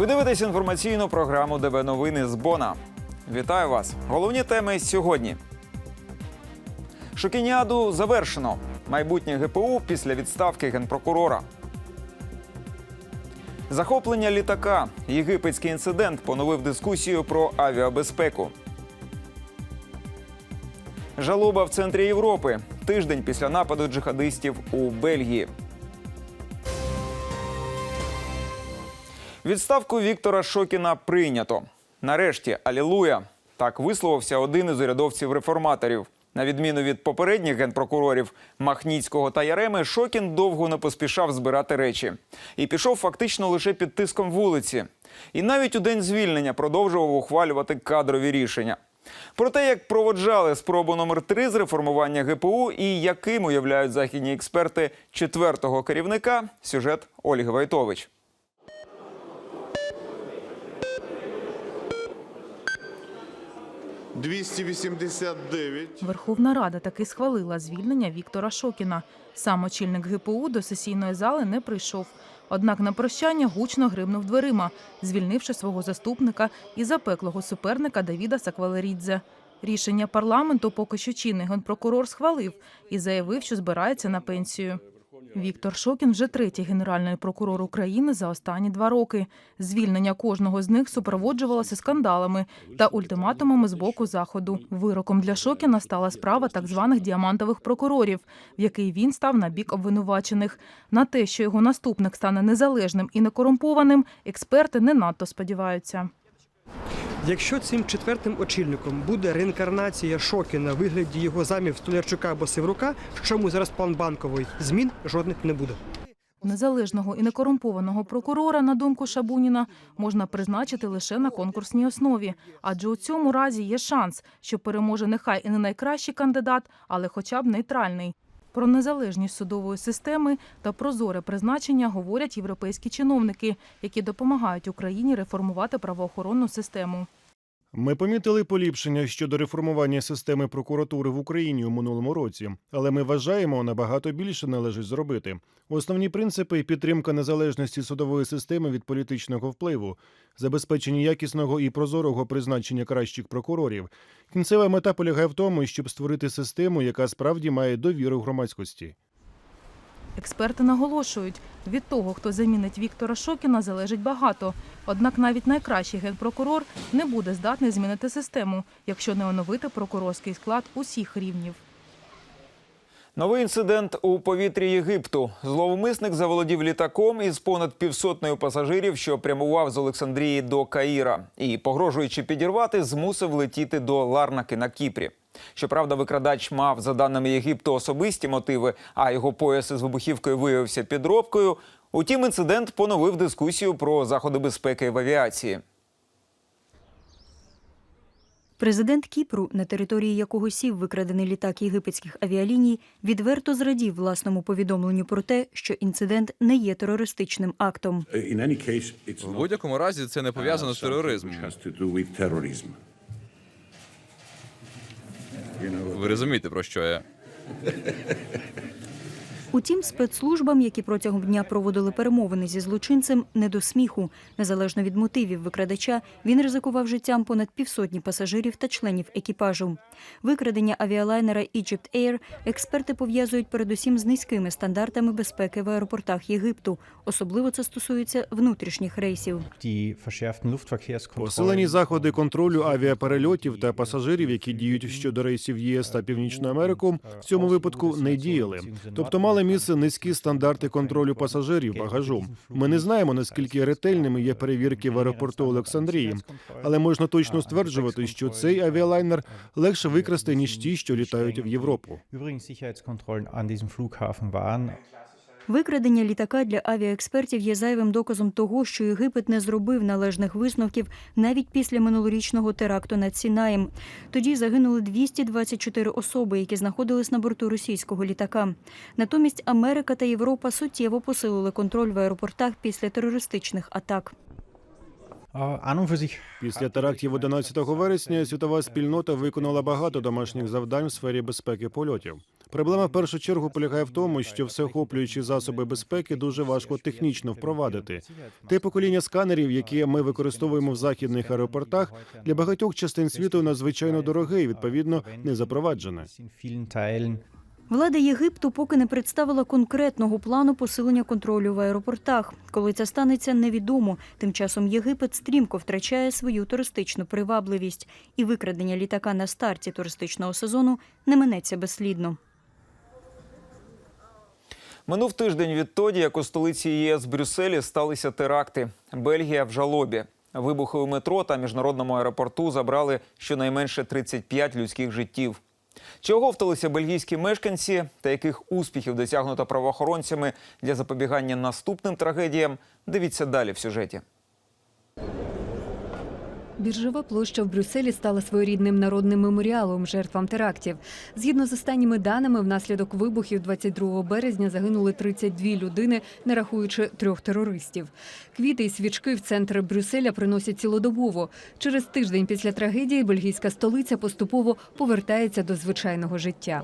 Ви дивитесь інформаційну програму ДБ Новини з Бона. Вітаю вас! Головні теми сьогодні. Шокініаду завершено. Майбутнє ГПУ після відставки генпрокурора. Захоплення літака. Єгипетський інцидент поновив дискусію про авіабезпеку. Жалоба в центрі Європи. Тиждень після нападу джихадистів у Бельгії. Відставку Віктора Шокіна прийнято. Нарешті, алілуя. Так висловився один із урядовців реформаторів. На відміну від попередніх генпрокурорів Махніцького та Яреми, Шокін довго не поспішав збирати речі і пішов фактично лише під тиском вулиці. І навіть у день звільнення продовжував ухвалювати кадрові рішення. Про те, як проводжали спробу номер 3 з реформування ГПУ і яким уявляють західні експерти четвертого керівника, сюжет Ольги Вайтович. – 289. Верховна Рада таки схвалила звільнення Віктора Шокіна. Сам очільник ГПУ до сесійної зали не прийшов. Однак на прощання гучно гримнув дверима, звільнивши свого заступника і запеклого суперника Давіда Саквалерідзе. Рішення парламенту поки що чинний генпрокурор схвалив і заявив, що збирається на пенсію. Віктор Шокін вже третій генеральний прокурор України за останні два роки. Звільнення кожного з них супроводжувалося скандалами та ультиматумами з боку заходу. Вироком для Шокіна стала справа так званих діамантових прокурорів, в якій він став на бік обвинувачених. На те, що його наступник стане незалежним і некорумпованим, експерти не надто сподіваються. Якщо цим четвертим очільником буде реінкарнація Шокіна в вигляді його замів Столярчука або Сиврука, в чому зараз план банковий, змін жодних не буде. Незалежного і некорумпованого прокурора, на думку Шабуніна, можна призначити лише на конкурсній основі, адже у цьому разі є шанс, що переможе нехай і не найкращий кандидат, але хоча б нейтральний. Про незалежність судової системи та прозоре призначення говорять європейські чиновники, які допомагають Україні реформувати правоохоронну систему. Ми помітили поліпшення щодо реформування системи прокуратури в Україні у минулому році, але ми вважаємо, набагато більше належить зробити. Основні принципи підтримка незалежності судової системи від політичного впливу, забезпечення якісного і прозорого призначення кращих прокурорів. Кінцева мета полягає в тому, щоб створити систему, яка справді має довіру громадськості. Експерти наголошують, від того, хто замінить Віктора Шокіна, залежить багато. Однак навіть найкращий генпрокурор не буде здатний змінити систему, якщо не оновити прокурорський склад усіх рівнів. Новий інцидент у повітрі Єгипту. Зловмисник заволодів літаком із понад півсотнею пасажирів, що прямував з Олександрії до Каїра, і, погрожуючи підірвати, змусив летіти до Ларнаки на Кіпрі. Щоправда, викрадач мав, за даними Єгипту, особисті мотиви, а його пояс із вибухівкою виявився підробкою. Утім, інцидент поновив дискусію про заходи безпеки в авіації. Президент Кіпру, на території якого сів викрадений літак єгипетських авіаліній, відверто зрадів власному повідомленню про те, що інцидент не є терористичним актом. В будь-якому разі це не пов'язано з тероризмом. Ви розумієте, про що я? Утім, спецслужбам, які протягом дня проводили перемовини зі злочинцем, не до сміху. Незалежно від мотивів викрадача, він ризикував життям понад півсотні пасажирів та членів екіпажу. Викрадення авіалайнера Egypt Air експерти пов'язують передусім з низькими стандартами безпеки в аеропортах Єгипту. Особливо це стосується внутрішніх рейсів. Посилені заходи контролю авіаперельотів та пасажирів, які діють щодо рейсів ЄС та Північну Америку, в цьому випадку не діяли. Тобто мали місце низькі стандарти контролю пасажирів багажу. Ми не знаємо наскільки ретельними є перевірки в аеропорту Олександрії, але можна точно стверджувати, що цей авіалайнер легше викрасти ніж ті, що літають в Європу. Викрадення літака для авіаекспертів є зайвим доказом того, що Єгипет не зробив належних висновків навіть після минулорічного теракту над Сінаєм. Тоді загинули 224 особи, які знаходились на борту російського літака. Натомість Америка та Європа суттєво посилили контроль в аеропортах після терористичних атак. Sich Після терактів 11 вересня світова спільнота виконала багато домашніх завдань в сфері безпеки польотів. Проблема в першу чергу полягає в тому, що всеохоплюючі засоби безпеки дуже важко технічно впровадити. Те покоління сканерів, які ми використовуємо в західних аеропортах, для багатьох частин світу надзвичайно дороге і відповідно не запроваджене. Влада Єгипту поки не представила конкретного плану посилення контролю в аеропортах. Коли це станеться, невідомо. Тим часом Єгипет стрімко втрачає свою туристичну привабливість, і викрадення літака на старті туристичного сезону не минеться безслідно. Минув тиждень відтоді, як у столиці ЄС Брюсселі сталися теракти. Бельгія в жалобі. Вибухи у метро та міжнародному аеропорту забрали щонайменше 35 людських життів. Чи оговталися бельгійські мешканці та яких успіхів досягнуто правоохоронцями для запобігання наступним трагедіям? Дивіться далі в сюжеті. Біржова площа в Брюсселі стала своєрідним народним меморіалом жертвам терактів. Згідно з останніми даними, внаслідок вибухів 22 березня загинули 32 людини, не рахуючи трьох терористів. Квіти і свічки в центр Брюсселя приносять цілодобово. Через тиждень після трагедії бельгійська столиця поступово повертається до звичайного життя.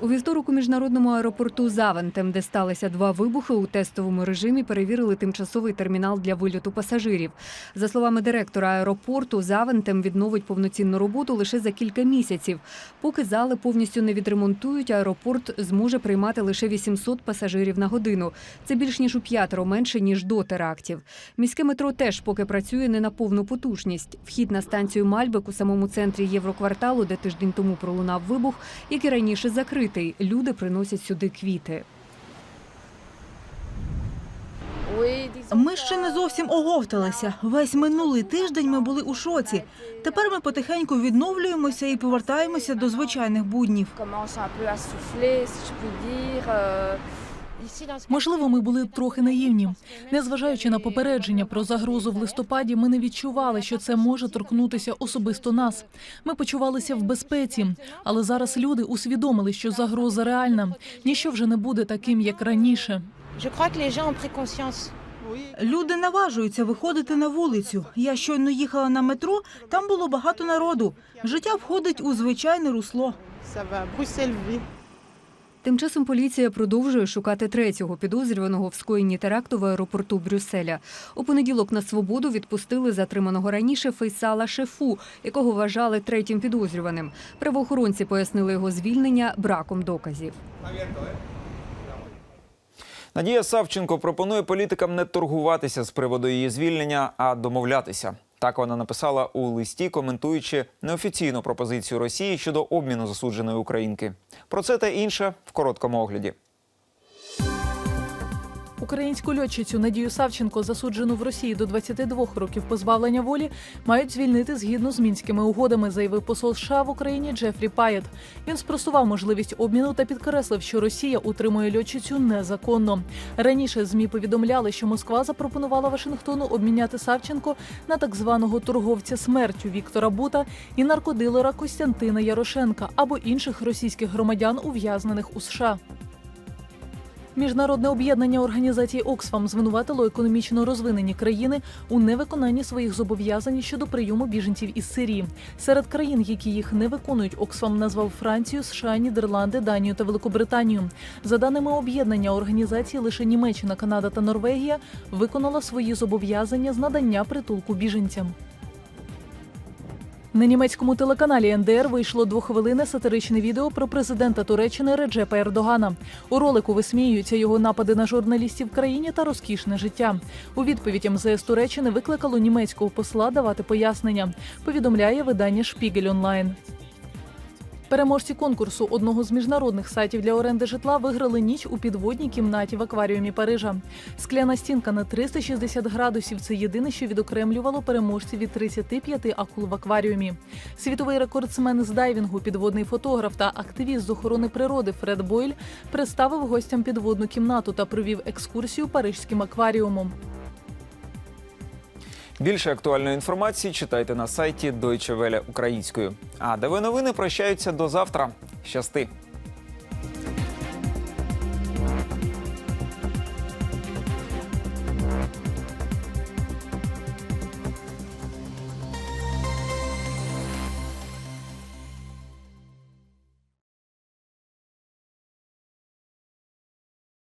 У вівторок у міжнародному аеропорту Завентем, де сталися два вибухи, у тестовому режимі перевірили тимчасовий термінал для вильоту пасажирів. За словами директора аеропорту, Завентем відновить повноцінну роботу лише за кілька місяців. Поки зали повністю не відремонтують, аеропорт зможе приймати лише 800 пасажирів на годину. Це більш ніж у п'ятеро менше ніж до терактів. Міське метро теж поки працює не на повну потужність. Вхід на станцію Мальбек у самому центрі Єврокварталу, де тиждень тому пролунав вибух, як і раніше закритий. Люди приносять сюди квіти. Ми ще не зовсім оговталися. Весь минулий тиждень ми були у шоці. Тепер ми потихеньку відновлюємося і повертаємося до звичайних буднів. Можливо, ми були трохи наївні. Незважаючи на попередження про загрозу в листопаді, ми не відчували, що це може торкнутися особисто нас. Ми почувалися в безпеці, але зараз люди усвідомили, що загроза реальна. Ніщо вже не буде таким, як раніше. Люди наважуються виходити на вулицю. Я щойно їхала на метро, там було багато народу. Життя входить у звичайне русло. Тим часом поліція продовжує шукати третього підозрюваного в скоєнні теракту в аеропорту Брюсселя. У понеділок на свободу відпустили затриманого раніше Фейсала Шефу, якого вважали третім підозрюваним. Правоохоронці пояснили його звільнення браком доказів. Надія Савченко пропонує політикам не торгуватися з приводу її звільнення, а домовлятися. Так вона написала у листі, коментуючи неофіційну пропозицію Росії щодо обміну засудженої українки. Про це та інше в короткому огляді. Українську льотчицю Надію Савченко, засуджену в Росії до 22 років позбавлення волі, мають звільнити згідно з мінськими угодами, заявив посол США в Україні Джефрі Паєт. Він спростував можливість обміну та підкреслив, що Росія утримує льотчицю незаконно. Раніше змі повідомляли, що Москва запропонувала Вашингтону обміняти Савченко на так званого торговця смертю Віктора Бута і наркодилера Костянтина Ярошенка або інших російських громадян, ув'язнених у США. Міжнародне об'єднання організацій Оксфам звинуватило економічно розвинені країни у невиконанні своїх зобов'язань щодо прийому біженців із Сирії. Серед країн, які їх не виконують, Оксфам назвав Францію, США, Нідерланди, Данію та Великобританію. За даними об'єднання організації, лише Німеччина, Канада та Норвегія виконала свої зобов'язання з надання притулку біженцям. На німецькому телеканалі НДР вийшло двохвилинне сатиричне відео про президента Туреччини Реджепа Ердогана. У ролику висміюються його напади на журналістів в країні та розкішне життя. У відповідь МЗС Туреччини викликало німецького посла давати пояснення. Повідомляє видання Шпігель онлайн. Переможці конкурсу одного з міжнародних сайтів для оренди житла виграли ніч у підводній кімнаті в акваріумі Парижа. Скляна стінка на 360 градусів це єдине, що відокремлювало переможців від 35 акул в акваріумі. Світовий рекордсмен з дайвінгу, підводний фотограф та активіст з охорони природи Фред Бойль представив гостям підводну кімнату та провів екскурсію парижським акваріумом. Більше актуальної інформації читайте на сайті Deutsche Welle українською. А ДВ новини прощаються до завтра. Щасти!